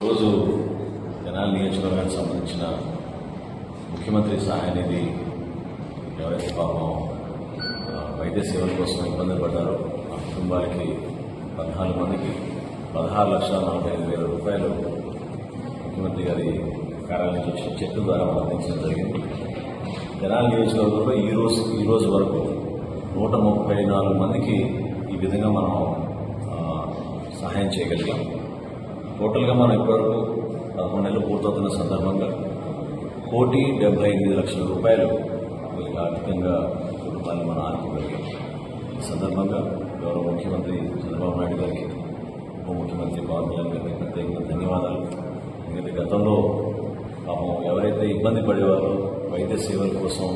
రోజు తెనాలి నియోజకవర్గానికి సంబంధించిన ముఖ్యమంత్రి సహాయ నిధి ఎవరైతే పాపం వైద్య సేవల కోసం ఇబ్బంది పడ్డారో ఆ కుటుంబాలకి పద్నాలుగు మందికి పదహారు లక్షల నలభై ఐదు వేల రూపాయలు ముఖ్యమంత్రి గారి కార్యాలయం నుంచి వచ్చిన చెట్టు ద్వారా అందించడం జరిగింది. తెనాలి నియోజకవర్గంలో ఈ రోజు వరకు నూట ముప్పై నాలుగు మందికి ఈ విధంగా మనం సహాయం చేయగలిగాం. టోటల్గా మనం ఇప్పటివరకు పదమూడు నెలలు పూర్తవుతున్న సందర్భంగా కోటి డెబ్బై ఎనిమిది లక్షల రూపాయలు వీళ్ళకి ఆర్థికంగా కుటుంబాన్ని మనం ఆదుకోగలిగాం ఈ సందర్భంగా గౌరవ ముఖ్యమంత్రి చంద్రబాబు నాయుడు గారికి ఉప ముఖ్యమంత్రి పవన్ కళ్యాణ్ గారికి ప్రత్యేకంగా ధన్యవాదాలు. ఎందుకంటే గతంలో పాపం ఎవరైతే ఇబ్బంది పడేవారో వైద్య సేవల కోసం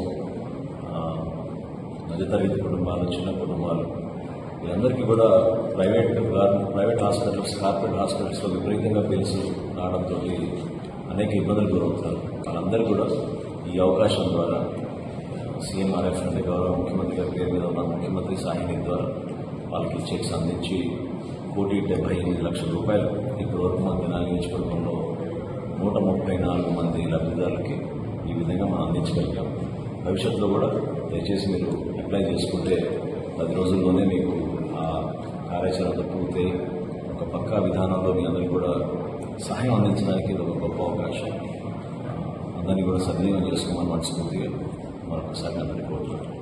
మధ్యతరగతి కుటుంబాలు చిన్న కుటుంబాలు వీళ్ళందరికీ కూడా ప్రైవేట్ ప్రైవేట్ హాస్పిటల్స్ కార్పొరేట్ హాస్పిటల్స్లో విపరీతంగా బిల్స్ రావడంతో అనేక ఇబ్బందులు గురవుతున్నారు. వాళ్ళందరూ కూడా ఈ అవకాశం ద్వారా సీఎంఆర్ఎఫ్ అంటే గౌరవ ముఖ్యమంత్రి గారి పేరు మీద ఉన్న ముఖ్యమంత్రి సాహిని ద్వారా వాళ్ళకి చెక్స్ అందించి కోటి డెబ్బై ఎనిమిది లక్షల రూపాయలు ఇప్పటివరకు మన నియోజకవర్గంలో నూట ముప్పై నాలుగు మంది లబ్ధిదారులకి ఈ విధంగా మనం అందించగలిగాం. భవిష్యత్తులో కూడా దయచేసి మీరు అప్లై చేసుకుంటే పది రోజుల్లోనే మీకు ఆ కార్యాచరణ పూర్తయి. ఒక పక్కా విధానంలో మీ అందరికీ కూడా సహాయం అందించడానికి ఇది ఒక గొప్ప అవకాశం. అందరినీ కూడా సద్వినియోగం చేసుకోమని మనస్ఫూర్తిగా మరొకసారి అందరికీ కోరుతున్నాను.